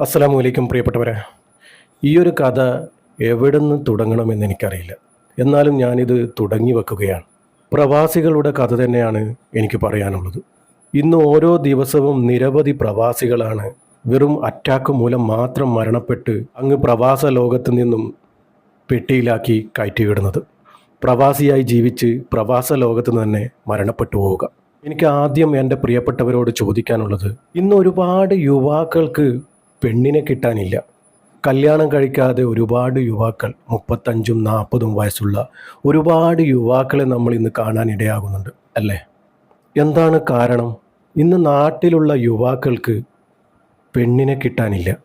അസ്സലാമു അലൈക്കും പ്രിയപ്പെട്ടവരെ. ഈ ഒരു കഥ എവിടെ നിന്ന് തുടങ്ങണമെന്ന് എനിക്കറിയില്ല. എന്നാലും ഞാനിത് തുടങ്ങി വെക്കുകയാണ്. പ്രവാസികളുടെ കഥ തന്നെയാണ് എനിക്ക് പറയാനുള്ളത്. ഇന്ന് ഓരോ ദിവസവും നിരവധി പ്രവാസികളാണ് വെറും അറ്റാക്ക് മൂലം മാത്രം മരണപ്പെട്ട് അങ്ങ് പ്രവാസ ലോകത്ത് നിന്നും പെട്ടിയിലാക്കി കയറ്റിവിടുന്നത്. പ്രവാസിയായി ജീവിച്ച് പ്രവാസ ലോകത്ത് തന്നെ മരണപ്പെട്ടു പോവുക. എനിക്ക് ആദ്യം എന്റെ പ്രിയപ്പെട്ടവരോട് ചോദിക്കാനുള്ളത് ഇന്ന് ഒരുപാട് യുവാക്കൾക്ക് പെണ്ണിനെ കിട്ടാനില്ല. കല്യാണം കഴിക്കാതെ ഒരുപാട് യുവാക്കൾ മുപ്പത്തഞ്ചും നാൽപ്പതും വയസ്സുള്ള ഒരുപാട് യുവാക്കളെ നമ്മൾ ഇന്ന് കാണാൻ ഇടയാകുന്നുണ്ട് അല്ലേ? എന്താണ് കാരണം? ഇന്ന് നാട്ടിലുള്ള യുവാക്കൾക്ക് പെണ്ണിനെ കിട്ടാനില്ല.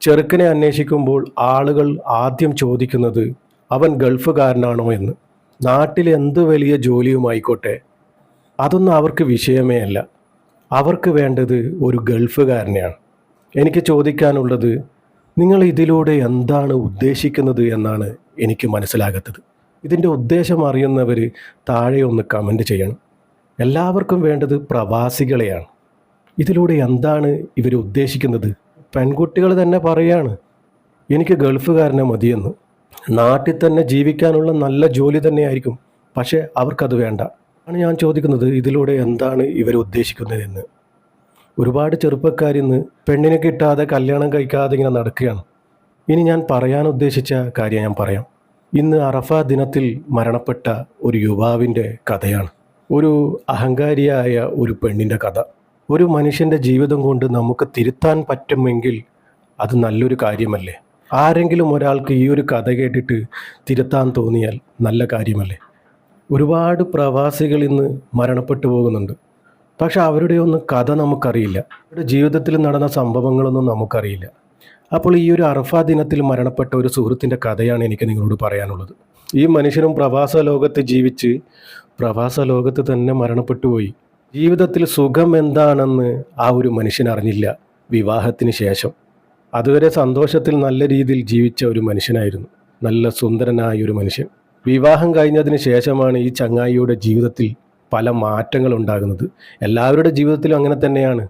ചെറുക്കനെ അന്വേഷിക്കുമ്പോൾ ആളുകൾ ആദ്യം ചോദിക്കുന്നത് അവൻ ഗൾഫുകാരനാണോ എന്ന്. നാട്ടിൽ എന്ത് വലിയ ജോലിയുമായിക്കോട്ടെ അതൊന്നും അവർക്ക് വിഷയമേ അല്ല. അവർക്ക് വേണ്ടത് ഒരു ഗൾഫുകാരനെയാണ്. എനിക്ക് ചോദിക്കാനുള്ളത് നിങ്ങൾ ഇതിലൂടെ എന്താണ് ഉദ്ദേശിക്കുന്നത് എന്നാണ് എനിക്ക് മനസ്സിലാകത്തത്. ഇതിന്റെ ഉദ്ദേശം അറിയുന്നവർ താഴെ ഒന്ന് കമന്റ് ചെയ്യണം. എല്ലാവർക്കും വേണ്ടത് പ്രവാസികളെയാണ്. ഇതിലൂടെ എന്താണ് ഇവർ ഉദ്ദേശിക്കുന്നത്? പെൺകുട്ടികൾ തന്നെ പറയാണ് എനിക്ക് ഗൾഫുകാരനെ മതിയെന്ന്. നാട്ടിൽ തന്നെ ജീവിക്കാനുള്ള നല്ല ജോലി തന്നെയായിരിക്കും പക്ഷേ അവർക്കത് വേണ്ട. ആണ് ഞാൻ ചോദിക്കുന്നത് ഇതിലൂടെ എന്താണ് ഇവർ ഉദ്ദേശിക്കുന്നതെന്ന് ഒരുപാട് ചെറുപ്പക്കാരിന്ന് പെണ്ണിനെ കിട്ടാതെ കല്യാണം കഴിക്കാതെ ഇങ്ങനെ നടക്കുകയാണ്. ഇനി ഞാൻ പറയാൻ ഉദ്ദേശിച്ച കാര്യം ഞാൻ പറയാം. ഇന്ന് അറഫ ദിനത്തിൽ മരണപ്പെട്ട ഒരു യുവാവിന്റെ കഥയാണ്. ഒരു അഹങ്കാരിയായ ഒരു പെണ്ണിന്റെ കഥ. ഒരു മനുഷ്യന്റെ ജീവിതം കൊണ്ട് നമുക്ക് തിരുത്താൻ പറ്റുമെങ്കിൽ അത് നല്ലൊരു കാര്യമല്ലേ? ആരെങ്കിലും ഒരാൾക്ക് ഈ ഒരു കഥ കേട്ടിട്ട് തിരുത്താൻ തോന്നിയാൽ നല്ല കാര്യമല്ലേ? ഒരുപാട് പ്രവാസികൾ ഇന്ന് മരണപ്പെട്ടു പോകുന്നുണ്ട്. പക്ഷെ അവരുടെ ഒന്നും കഥ നമുക്കറിയില്ല. അവരുടെ ജീവിതത്തിൽ നടന്ന സംഭവങ്ങളൊന്നും നമുക്കറിയില്ല. അപ്പോൾ ഈ ഒരു അറഫ ദിനത്തിൽ മരണപ്പെട്ട ഒരു സുഹൃത്തിന്റെ കഥയാണ് എനിക്ക് നിങ്ങളോട് പറയാനുള്ളത്. ഈ മനുഷ്യനും പ്രവാസ ലോകത്ത് ജീവിച്ച് പ്രവാസ ലോകത്ത് തന്നെ മരണപ്പെട്ടു പോയി. ജീവിതത്തിൽ സുഖം എന്താണെന്ന് ആ ഒരു മനുഷ്യൻ അറിഞ്ഞില്ല വിവാഹത്തിന് ശേഷം. അതുവരെ സന്തോഷത്തിൽ നല്ല രീതിയിൽ ജീവിച്ച ഒരു മനുഷ്യനായിരുന്നു. നല്ല സുന്ദരനായ ഒരു മനുഷ്യൻ. വിവാഹം കഴിഞ്ഞതിന് ശേഷമാണ് ഈ ചങ്ങായിയുടെ ജീവിതത്തിൽ പല മാറ്റങ്ങൾ ഉണ്ടാകുന്നത് എല്ലാവരുടെ ജീവിതത്തിലും അങ്ങനെ തന്നെയാണ്.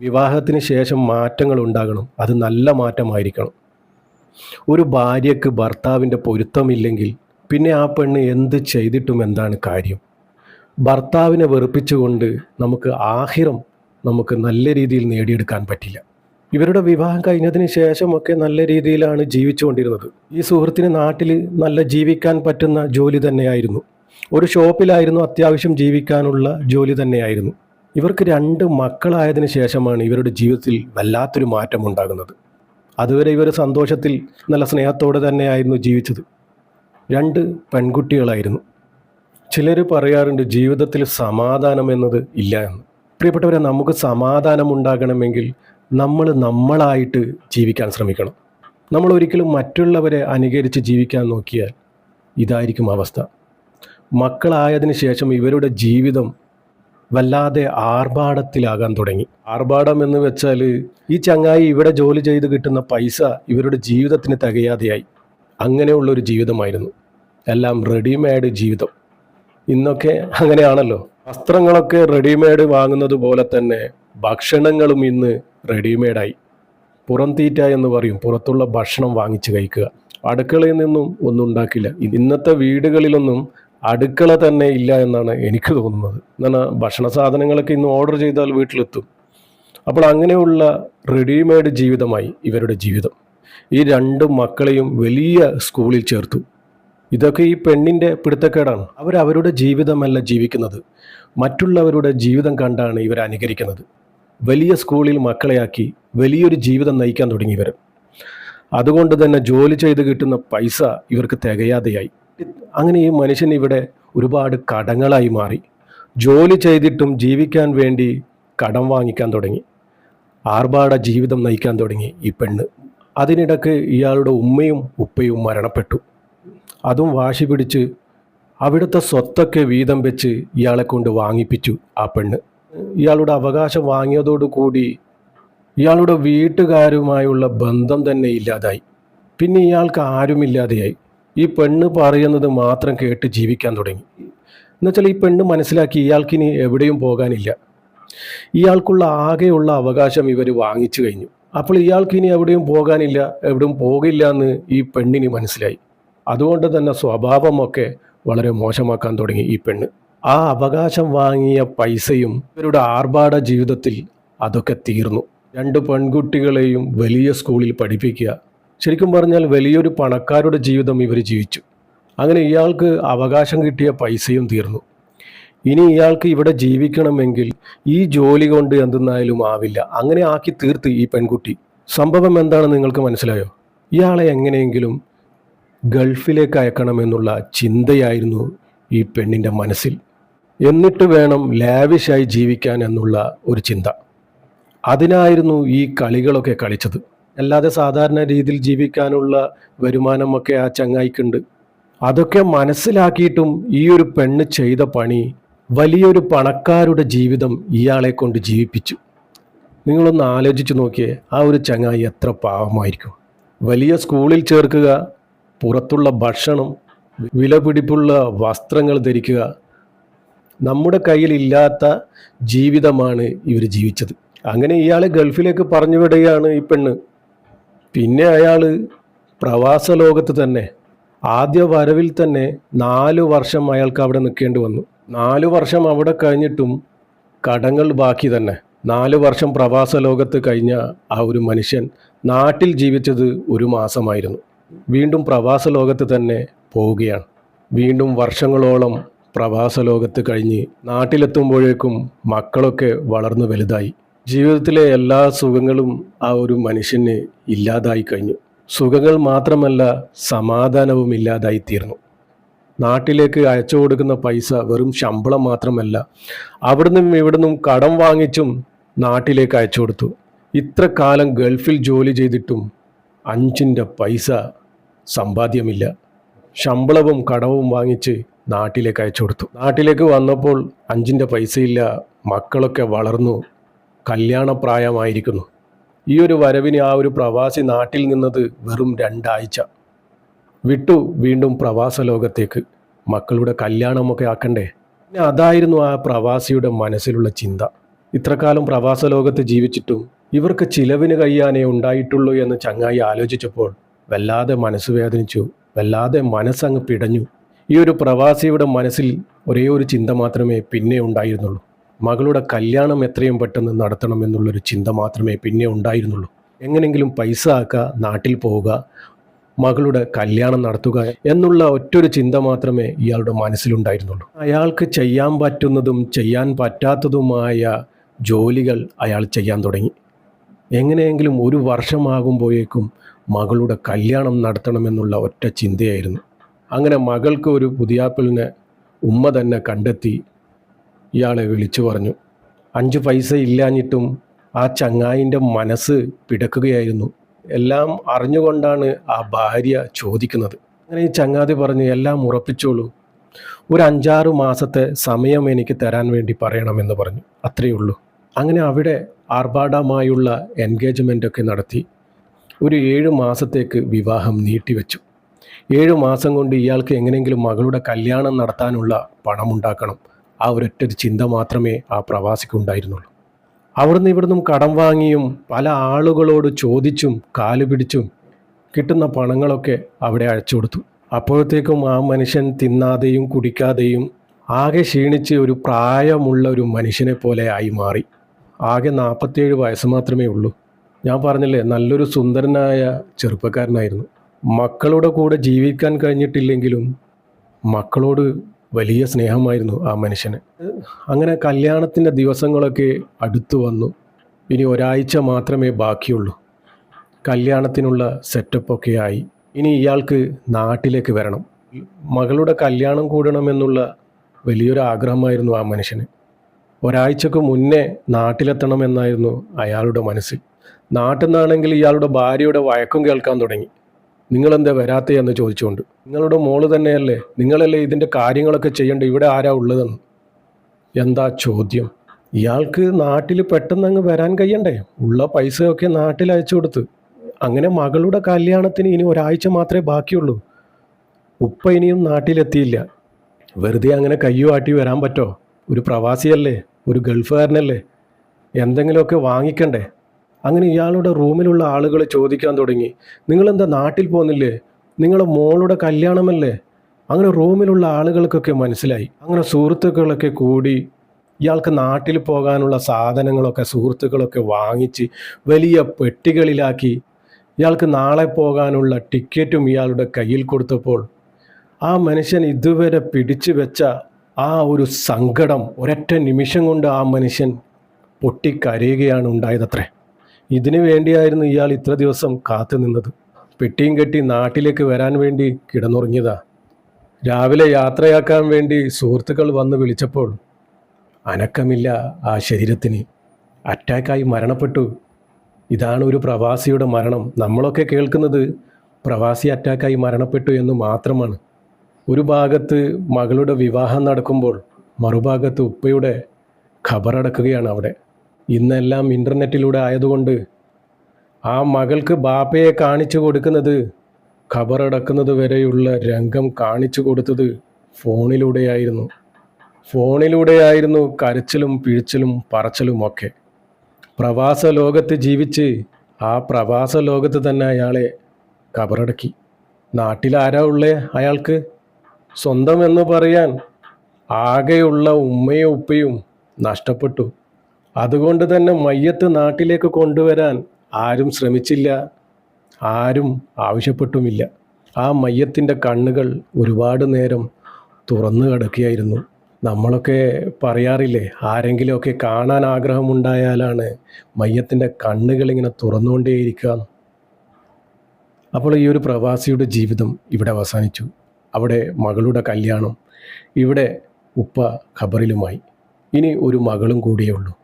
വിവാഹത്തിന് ശേഷം മാറ്റങ്ങൾ ഉണ്ടാകണം. അത് നല്ല മാറ്റമായിരിക്കണം. ഒരു ഭാര്യയ്ക്ക് ഭർത്താവിന്റെ പൊരുത്തമില്ലെങ്കിൽ പിന്നെ ആ പെണ്ണ് എന്ത് ചെയ്തിട്ടും എന്താണ് കാര്യം? ഭർത്താവിനെ വെറുപ്പിച്ചുകൊണ്ട് നമുക്ക് ആഹിരം നമുക്ക് നല്ല രീതിയിൽ നേടിയെടുക്കാൻ പറ്റില്ല. ഇവരുടെ വിവാഹം കഴിഞ്ഞതിന് ശേഷമൊക്കെ നല്ല രീതിയിലാണ് ജീവിച്ചുകൊണ്ടിരുന്നത്. ഈ സുഹൃത്തിന് നാട്ടിൽ നല്ല ജീവിക്കാൻ പറ്റുന്ന ജോലി തന്നെയായിരുന്നു. ഒരു ഷോപ്പിലായിരുന്നു അത്യാവശ്യം ജീവിക്കാനുള്ള ജോലി തന്നെയായിരുന്നു. ഇവർക്ക് രണ്ട് മക്കളായതിനു ശേഷമാണ് ഇവരുടെ ജീവിതത്തിൽ വല്ലാത്തൊരു മാറ്റം ഉണ്ടാകുന്നത് അതുവരെ ഇവർ സന്തോഷത്തിൽ നല്ല സ്നേഹത്തോടെ തന്നെയായിരുന്നു ജീവിച്ചത്. രണ്ട് പെൺകുട്ടികളായിരുന്നു. ചിലർ പറയാറുണ്ട് ജീവിതത്തിൽ സമാധാനം എന്നത് ഇല്ല എന്ന്. പ്രിയപ്പെട്ടവരെ നമുക്ക് സമാധാനം ഉണ്ടാകണമെങ്കിൽ നമ്മൾ നമ്മളായിട്ട് ജീവിക്കാൻ ശ്രമിക്കണം. നമ്മൾ ഒരിക്കലും മറ്റുള്ളവരെ അനുകരിച്ച് ജീവിക്കാൻ നോക്കിയാൽ ഇതായിരിക്കും അവസ്ഥ. മക്കളായതിനു ശേഷം ഇവരുടെ ജീവിതം വല്ലാതെ ആർഭാടത്തിലാകാൻ തുടങ്ങി. ആർഭാടം എന്ന് വെച്ചാൽ ഈ ചങ്ങായി ഇവിടെ ജോലി ചെയ്ത് കിട്ടുന്ന പൈസ ഇവരുടെ ജീവിതത്തിന് തികയാതെയായി. അങ്ങനെയുള്ളൊരു ജീവിതമായിരുന്നു. എല്ലാം റെഡിമെയ്ഡ് ജീവിതം. ഇന്നൊക്കെ അങ്ങനെയാണല്ലോ. വസ്ത്രങ്ങളൊക്കെ റെഡിമെയ്ഡ് വാങ്ങുന്നത് പോലെ തന്നെ ഭക്ഷണങ്ങളും ഇന്ന് റെഡിമെയ്ഡായി. പുറം തീറ്റ എന്ന് പറയും. പുറത്തുള്ള ഭക്ഷണം വാങ്ങിച്ച് കഴിക്കുക. അടുക്കളയിൽ നിന്നും ഒന്നും ഉണ്ടാക്കില്ല. ഇന്നത്തെ വീടുകളിലൊന്നും അടുക്കള തന്നെ ഇല്ല എന്നാണ് എനിക്ക് തോന്നുന്നത്. എന്നാൽ ഭക്ഷണ സാധനങ്ങളൊക്കെ ഇന്ന് ഓർഡർ ചെയ്താൽ വീട്ടിലെത്തും. അപ്പോൾ അങ്ങനെയുള്ള റെഡിമെയ്ഡ് ജീവിതമായി ഇവരുടെ ജീവിതം. ഈ രണ്ട് മക്കളെയും വലിയ സ്കൂളിൽ ചേർത്തു. ഇതൊക്കെ ഈ പെണ്ണിന്റെ പിടുത്തക്കേടാണ്. അവർ അവരുടെ ജീവിതമല്ല ജീവിക്കുന്നത്. മറ്റുള്ളവരുടെ ജീവിതം കണ്ടാണ് ഇവർ അനുകരിക്കുന്നത്. വലിയ സ്കൂളിൽ മക്കളെയാക്കി വലിയൊരു ജീവിതം നയിക്കാൻ തുടങ്ങി ഇവർ. അതുകൊണ്ട് തന്നെ ജോലി ചെയ്ത് കിട്ടുന്ന പൈസ ഇവർക്ക് തികയാതെയായി. അങ്ങനെ ഈ മനുഷ്യൻ ഇവിടെ ഒരുപാട് കടങ്ങളായി മാറി. ജോലി ചെയ്തിട്ടും ജീവിക്കാൻ വേണ്ടി കടം വാങ്ങിക്കാൻ തുടങ്ങി. ആർഭാട ജീവിതം നയിക്കാൻ തുടങ്ങി ഈ പെണ്ണ്. അതിനിടക്ക് ഇയാളുടെ ഉമ്മയും ഉപ്പയും മരണപ്പെട്ടു. അതും വാശി പിടിച്ച് അവിടുത്തെ സ്വത്തൊക്കെ വീതം വെച്ച് ഇയാളെ കൊണ്ട് വാങ്ങിപ്പിച്ചു ആ പെണ്ണ്. ഇയാളുടെ അവകാശം വാങ്ങിയതോടുകൂടി ഇയാളുടെ വീട്ടുകാരുമായുള്ള ബന്ധം തന്നെ ഇല്ലാതായി. പിന്നെ ഇയാൾക്ക് ആരുമില്ലാതെയായി. ഈ പെണ്ണ് പറയുന്നത് മാത്രം കേട്ട് ജീവിക്കാൻ തുടങ്ങി. എന്നുവെച്ചാൽ ഈ പെണ്ണ് മനസ്സിലാക്കി ഇയാൾക്കിനി എവിടെയും പോകാനില്ല. ഇയാൾക്കുള്ള ആകെയുള്ള അവകാശം ഇവർ വാങ്ങിച്ചു കഴിഞ്ഞു. അപ്പോൾ ഇയാൾക്കിനി എവിടെയും പോകാനില്ല എവിടെയും പോകില്ല എന്ന് ഈ പെണ്ണിന് മനസ്സിലായി. അതുകൊണ്ട് തന്നെ സ്വഭാവമൊക്കെ വളരെ മോശമാക്കാൻ തുടങ്ങി ഈ പെണ്ണ്. ആ അവകാശം വാങ്ങിയ പൈസയും ഇവരുടെ ആർഭാട ജീവിതത്തിൽ അതൊക്കെ തീർന്നു. രണ്ട് പെൺകുട്ടികളെയും വലിയ സ്കൂളിൽ പഠിപ്പിക്കുക ശരിക്കും പറഞ്ഞാൽ വലിയൊരു പണക്കാരുടെ ജീവിതം ഇവർ ജീവിച്ചു. അങ്ങനെ ഇയാൾക്ക് അവകാശം കിട്ടിയ പൈസയും തീർന്നു. ഇനി ഇയാൾക്ക് ഇവിടെ ജീവിക്കണമെങ്കിൽ ഈ ജോലി കൊണ്ട് എന്തെന്നായാലും ആവില്ല. അങ്ങനെ ആക്കി തീർത്ത് ഈ പെൺകുട്ടി. സംഭവം എന്താണെന്ന് നിങ്ങൾക്ക് മനസ്സിലായോ? ഇയാളെ എങ്ങനെയെങ്കിലും ഗൾഫിലേക്ക് അയക്കണമെന്നുള്ള ചിന്തയായിരുന്നു ഈ പെണ്ണിന്റെ മനസ്സിൽ. എന്നിട്ട് വേണം ലാവിഷായി ജീവിക്കാൻ എന്നുള്ള ഒരു ചിന്ത. അതിനായിരുന്നു ഈ കളികളൊക്കെ കളിച്ചത്. അല്ലാതെ സാധാരണ രീതിയിൽ ജീവിക്കാനുള്ള വരുമാനമൊക്കെ ആ ചങ്ങായിക്കുണ്ട്. അതൊക്കെ മനസ്സിലാക്കിയിട്ടും ഈ ഒരു പെണ്ണ് ചെയ്ത പണി വലിയൊരു പണക്കാരുടെ ജീവിതം ഇയാളെ കൊണ്ട് ജീവിപ്പിച്ചു. നിങ്ങളൊന്ന് ആലോചിച്ച് നോക്കിയേ ആ ഒരു ചങ്ങായി എത്ര പാവമായിരിക്കും. വലിയ സ്കൂളിൽ ചേർക്കുക പുറത്തുള്ള ഭക്ഷണം വിലപിടിപ്പുള്ള വസ്ത്രങ്ങൾ ധരിക്കുക നമ്മുടെ കയ്യിലില്ലാത്ത ജീവിതമാണ് ഇവർ ജീവിച്ചത്. അങ്ങനെ ഇയാളെ ഗൾഫിലേക്ക് പറഞ്ഞു വിടുകയാണ് ഈ പെണ്ണ്. പിന്നെ അയാൾ പ്രവാസ ലോകത്ത് തന്നെ ആദ്യ വരവിൽ തന്നെ നാല് വർഷം അയാൾക്ക് അവിടെ നിൽക്കേണ്ടി വന്നു. നാല് വർഷം അവിടെ കഴിഞ്ഞിട്ടും കടങ്ങൾ ബാക്കി തന്നെ. നാല് വർഷം പ്രവാസ ലോകത്ത് കഴിഞ്ഞ ആ ഒരു മനുഷ്യൻ നാട്ടിൽ ജീവിച്ചത് ഒരു മാസമായിരുന്നു. വീണ്ടും പ്രവാസ ലോകത്ത് തന്നെ പോവുകയാണ്. വീണ്ടും വർഷങ്ങളോളം പ്രവാസ ലോകത്ത് കഴിഞ്ഞ് നാട്ടിലെത്തുമ്പോഴേക്കും മക്കളൊക്കെ വളർന്നു വലുതായി. ജീവിതത്തിലെ എല്ലാ സുഖങ്ങളും ആ ഒരു മനുഷ്യന് ഇല്ലാതായി കഴിഞ്ഞു. സുഖങ്ങൾ മാത്രമല്ല സമാധാനവും ഇല്ലാതായി തീർന്നു. നാട്ടിലേക്ക് അയച്ചു കൊടുക്കുന്ന പൈസ വെറും ശമ്പളം മാത്രമല്ല അവിടുന്നും ഇവിടുന്നും കടം വാങ്ങിച്ചും നാട്ടിലേക്ക് അയച്ചു കൊടുത്തു. ഇത്ര കാലം ഗൾഫിൽ ജോലി ചെയ്തിട്ടും അഞ്ചിന്റെ പൈസ സമ്പാദ്യമില്ല. ശമ്പളവും കടവും വാങ്ങിച്ച് നാട്ടിലേക്ക് അയച്ചു കൊടുത്തു. നാട്ടിലേക്ക് വന്നപ്പോൾ അഞ്ചിന്റെ പൈസയില്ല മക്കളൊക്കെ വളർന്നു. കല്യാണപ്രായമായിരിക്കുന്നു. ഈ ഒരു വരവിന് ആ ഒരു പ്രവാസി നാട്ടിൽ നിന്നത് വെറും രണ്ടാഴ്ച. വിട്ടു വീണ്ടും പ്രവാസ ലോകത്തേക്ക്. മക്കളുടെ കല്യാണമൊക്കെ ആക്കണ്ടേ? പിന്നെ അതായിരുന്നു ആ പ്രവാസിയുടെ മനസ്സിലുള്ള ചിന്ത. ഇത്രകാലം പ്രവാസ ലോകത്ത് ജീവിച്ചിട്ടും ഇവർക്ക് ചിലവിന് കഴിയാനേ ഉണ്ടായിട്ടുള്ളൂ എന്ന് ചങ്ങായി ആലോചിച്ചപ്പോൾ വല്ലാതെ മനസ്സ് വേദനിച്ചു വല്ലാതെ മനസ്സങ്ങ് പിടഞ്ഞു. ഈ ഒരു പ്രവാസിയുടെ മനസ്സിൽ ഒരേ ഒരു ചിന്ത മാത്രമേ പിന്നെ ഉണ്ടായിരുന്നുള്ളൂ. മകളുടെ കല്യാണം എത്രയും പെട്ടെന്ന് നടത്തണം എന്നുള്ളൊരു ചിന്ത മാത്രമേ പിന്നെ ഉണ്ടായിരുന്നുള്ളൂ. എങ്ങനെങ്കിലും പൈസ ആക്കുക നാട്ടിൽ പോവുക മകളുടെ കല്യാണം നടത്തുക എന്നുള്ള ഒറ്റൊരു ചിന്ത മാത്രമേ ഇയാളുടെ മനസ്സിലുണ്ടായിരുന്നുള്ളൂ. അയാൾക്ക് ചെയ്യാൻ പറ്റുന്നതും ചെയ്യാൻ പറ്റാത്തതുമായ ജോലികൾ അയാൾ ചെയ്യാൻ തുടങ്ങി. എങ്ങനെയെങ്കിലും ഒരു വർഷമാകുമ്പോഴേക്കും മകളുടെ കല്യാണം നടത്തണമെന്നുള്ള ഒറ്റ ചിന്തയായിരുന്നു. അങ്ങനെ മകൾക്ക് ഒരു പുതിയാപ്പിളിനെ ഉമ്മ തന്നെ കണ്ടെത്തി ഇയാളെ വിളിച്ചു പറഞ്ഞു. അഞ്ച് പൈസ ഇല്ലാഞ്ഞിട്ടും ആ ചങ്ങായിന്റെ മനസ്സ് പിടക്കുകയായിരുന്നു. എല്ലാം അറിഞ്ഞുകൊണ്ടാണ് ആ ഭാര്യ ചോദിക്കുന്നത്. അങ്ങനെ ഈ ചങ്ങാതി പറഞ്ഞു എല്ലാം ഉറപ്പിച്ചോളൂ. ഒരു അഞ്ചാറ് മാസത്തെ സമയം എനിക്ക് തരാൻ വേണ്ടി പറയണമെന്ന് പറഞ്ഞു. അത്രയേ ഉള്ളൂ. അങ്ങനെ അവിടെ ആർഭാടമായുള്ള എൻഗേജ്മെന്റ് ഒക്കെ നടത്തി. ഒരു ഏഴ് മാസത്തേക്ക് വിവാഹം നീട്ടിവെച്ചു. ഏഴ് മാസം കൊണ്ട് ഇയാൾക്ക് എങ്ങനെയെങ്കിലും മകളുടെ കല്യാണം നടത്താനുള്ള പണമുണ്ടാക്കണം. ആ ഒരൊറ്റൊരു ചിന്ത മാത്രമേ ആ പ്രവാസിക്ക് ഉണ്ടായിരുന്നുള്ളൂ. അവിടുന്ന് ഇവിടുന്നും കടം വാങ്ങിയും പല ആളുകളോട് ചോദിച്ചും കാൽ പിടിച്ചും കിട്ടുന്ന പണങ്ങളൊക്കെ അവിടെ അയച്ചു കൊടുത്തു. അപ്പോഴത്തേക്കും ആ മനുഷ്യൻ തിന്നാതെയും കുടിക്കാതെയും ആകെ ക്ഷീണിച്ച് ഒരു പ്രായമുള്ള ഒരു മനുഷ്യനെ പോലെ ആയി മാറി. ആകെ നാൽപ്പത്തിയേഴ് വയസ്സ് മാത്രമേ ഉള്ളൂ. ഞാൻ പറഞ്ഞില്ലേ നല്ലൊരു സുന്ദരനായ ചെറുപ്പക്കാരനായിരുന്നു. മക്കളുടെ കൂടെ ജീവിക്കാൻ കഴിഞ്ഞിട്ടില്ലെങ്കിലും മക്കളോട് വലിയ സ്നേഹമായിരുന്നു ആ മനുഷ്യന്. അങ്ങനെ കല്യാണത്തിന്റെ ദിവസങ്ങളൊക്കെ അടുത്തു വന്നു. ഇനി ഒരാഴ്ച മാത്രമേ ബാക്കിയുള്ളൂ. കല്യാണത്തിനുള്ള സെറ്റപ്പൊക്കെ ആയി. ഇനി ഇയാൾക്ക് നാട്ടിലേക്ക് വരണം. മകളുടെ കല്യാണം കൂടണമെന്നുള്ള വലിയൊരു ആഗ്രഹമായിരുന്നു ആ മനുഷ്യന്. ഒരാഴ്ചക്ക് മുന്നേ നാട്ടിലെത്തണമെന്നായിരുന്നു അയാളുടെ മനസ്സിൽ നാട്ടിൽ നിന്നാണെങ്കിൽ ഇയാളുടെ ഭാര്യയുടെ വഴക്കം കേൾക്കാൻ തുടങ്ങി. നിങ്ങളെന്താ വരാത്തേ എന്ന് ചോദിച്ചുകൊണ്ട് നിങ്ങളുടെ മോൾ തന്നെയല്ലേ? നിങ്ങളല്ലേ ഇതിന്റെ കാര്യങ്ങളൊക്കെ ചെയ്യേണ്ടത്? ഇവിടെ ആരാ ഉള്ളതെന്ന്? എന്താ ചോദ്യം? ഇയാൾക്ക് നാട്ടിൽ പെട്ടെന്ന് അങ്ങ് വരാൻ കഴിയണ്ടേ? ഉള്ള പൈസയൊക്കെ നാട്ടിൽ അയച്ചു കൊടുത്ത്. അങ്ങനെ മകളുടെ കല്യാണത്തിന് ഇനി ഒരാഴ്ച മാത്രമേ ബാക്കിയുള്ളൂ. ഉപ്പ ഇനിയും നാട്ടിലെത്തിയില്ല. വെറുതെ അങ്ങനെ കയ്യോ ആട്ടി വരാൻ പറ്റോ? ഒരു പ്രവാസിയല്ലേ? ഒരു ഗൾഫുകാരനല്ലേ? എന്തെങ്കിലുമൊക്കെ വാങ്ങിക്കണ്ടേ? അങ്ങനെ ഇയാളുടെ റൂമിലുള്ള ആളുകൾ ചോദിക്കാൻ തുടങ്ങി. നിങ്ങളെന്താ നാട്ടിൽ പോകുന്നില്ലേ നിങ്ങളെ മോളുടെ കല്യാണമല്ലേ? അങ്ങനെ റൂമിലുള്ള ആളുകൾക്കൊക്കെ മനസ്സിലായി. അങ്ങനെ സുഹൃത്തുക്കളൊക്കെ കൂടി ഇയാൾക്ക് നാട്ടിൽ പോകാനുള്ള സാധനങ്ങളൊക്കെ സുഹൃത്തുക്കളൊക്കെ വാങ്ങിച്ച് വലിയ പെട്ടികളിലാക്കി ഇയാൾക്ക് നാളെ പോകാനുള്ള ടിക്കറ്റും ഇയാളുടെ കയ്യിൽ കൊടുത്തപ്പോൾ ആ മനുഷ്യൻ ഇതുവരെ പിടിച്ചു വെച്ച ആ ഒരു സങ്കടം ഒരൊറ്റ നിമിഷം കൊണ്ട് ആ മനുഷ്യൻ പൊട്ടിക്കരയുകയാണ് ഉണ്ടായതത്രേ. ഇതിനു വേണ്ടിയായിരുന്നു ഇയാൾ ഇത്ര ദിവസം കാത്തു നിന്നത്. പെട്ടിയും കെട്ടി നാട്ടിലേക്ക് വരാൻ വേണ്ടി കിടന്നുറങ്ങിയതാ. രാവിലെ യാത്രയാക്കാൻ വേണ്ടി സുഹൃത്തുക്കൾ വന്ന് വിളിച്ചപ്പോൾ അനക്കമില്ല ആ ശരീരത്തിന്. അറ്റാക്കായി മരണപ്പെട്ടു. ഇതാണ് ഒരു പ്രവാസിയുടെ മരണം. നമ്മളൊക്കെ കേൾക്കുന്നത് പ്രവാസി അറ്റാക്കായി മരണപ്പെട്ടു എന്ന് മാത്രമാണ്. ഒരു ഭാഗത്ത് മകളുടെ വിവാഹം നടക്കുമ്പോൾ മറുഭാഗത്ത് ഉപ്പയുടെ ഖബറടക്കുകയാണ് അവിടെ. ഇന്നെല്ലാം ഇന്റർനെറ്റിലൂടെ ആയതുകൊണ്ട് ആ മകൾക്ക് ബാപ്പയെ കാണിച്ചു കൊടുക്കുന്നത് ഖബറടക്കുന്നത് വരെയുള്ള രംഗം കാണിച്ചു കൊടുത്തത് ഫോണിലൂടെയായിരുന്നു. ഫോണിലൂടെയായിരുന്നു കരച്ചിലും പിഴിച്ചിലും പറച്ചിലും ഒക്കെ. പ്രവാസ ലോകത്ത് ജീവിച്ച് ആ പ്രവാസ ലോകത്ത് തന്നെ അയാളെ കബറടക്കി നാട്ടിലാരാ ഉള്ളേ അയാൾക്ക്? സ്വന്തം എന്ന് പറയാൻ ആകെയുള്ള ഉമ്മയും ഉപ്പയും നഷ്ടപ്പെട്ടു. അതുകൊണ്ട് തന്നെ മയ്യത്ത് നാട്ടിലേക്ക് കൊണ്ടുവരാൻ ആരും ശ്രമിച്ചില്ല ആരും ആവശ്യപ്പെട്ടുമില്ല. ആ മയ്യത്തിന്റെ കണ്ണുകൾ ഒരുപാട് നേരം തുറന്നു കിടക്കുകയായിരുന്നു. നമ്മളൊക്കെ പറയാറില്ലേ ആരെങ്കിലുമൊക്കെ കാണാൻ ആഗ്രഹമുണ്ടായാലാണ് മയ്യത്തിന്റെ കണ്ണുകൾ ഇങ്ങനെ തുറന്നുകൊണ്ടേയിരിക്കുക. അപ്പോൾ ഈ ഒരു പ്രവാസിയുടെ ജീവിതം ഇവിടെ അവസാനിച്ചു. അവിടെ മകളുടെ കല്യാണം ഇവിടെ ഉപ്പ ഖബറിലുമായി. ഇനി ഒരു മകളും കൂടിയേ ഉള്ളൂ.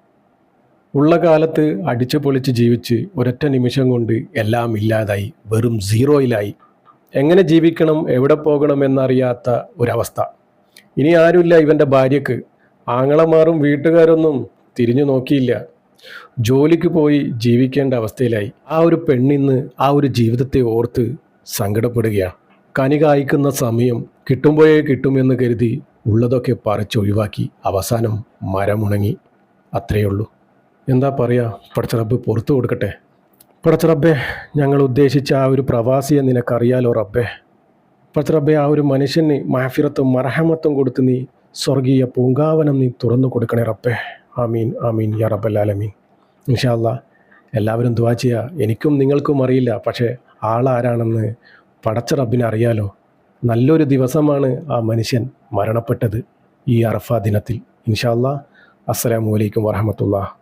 ഉള്ള കാലത്ത് അടിച്ചു പൊളിച്ച് ജീവിച്ച് ഒരൊറ്റ നിമിഷം കൊണ്ട് എല്ലാം ഇല്ലാതായി വെറും സീറോയിലായി. എങ്ങനെ ജീവിക്കണം എവിടെ പോകണം എന്നറിയാത്ത ഒരവസ്ഥ. ഇനി ആരുമില്ല ഇവന്റെ ഭാര്യക്ക്. ആങ്ങളമാറും വീട്ടുകാരൊന്നും തിരിഞ്ഞു നോക്കിയില്ല. ജോലിക്ക് പോയി ജീവിക്കേണ്ട അവസ്ഥയിലായി. ആ ഒരു പെണ്ണിന്ന് ആ ഒരു ജീവിതത്തെ ഓർത്ത് സങ്കടപ്പെടുകയാണ് കനി കായ്ക്കുന്ന സമയം കിട്ടുമ്പോഴേ കിട്ടുമെന്ന് കരുതി ഉള്ളതൊക്കെ പറിച്ചൊഴിവാക്കി അവസാനം മരമുണങ്ങി. അത്രയേ ഉള്ളൂ. എന്താ പറയുക പടച്ചറബ്ബ് പുറത്തു കൊടുക്കട്ടെ. പടച്ചറബ്ബെ ഞങ്ങൾ ഉദ്ദേശിച്ച ആ ഒരു പ്രവാസിയെ നിനക്കറിയാലോ റബ്ബെ? പടച്ചറബ്ബെ ആ ഒരു മനുഷ്യന് മാഫിറത്തും മർഹമത്തും കൊടുത്ത് നീ സ്വർഗീയ പൂങ്കാവനം നീ തുറന്നു കൊടുക്കണേ റബ്ബെ. ആമീൻ ആമീൻ യാ റബ്ബല്ലാലമീൻ ഇൻഷാല്ല എല്ലാവരും ദുവാ ചെയ്യുക എനിക്കും നിങ്ങൾക്കും അറിയില്ല പക്ഷേ ആളാരാണെന്ന് പടച്ച റബ്ബിനെ അറിയാലോ. നല്ലൊരു ദിവസമാണ് ആ മനുഷ്യൻ മരണപ്പെട്ടത് ഈ അറഫ ദിനത്തിൽ. ഇൻഷാല്ല അസ്സലാമു അലൈക്കും വറഹമത്തുള്ള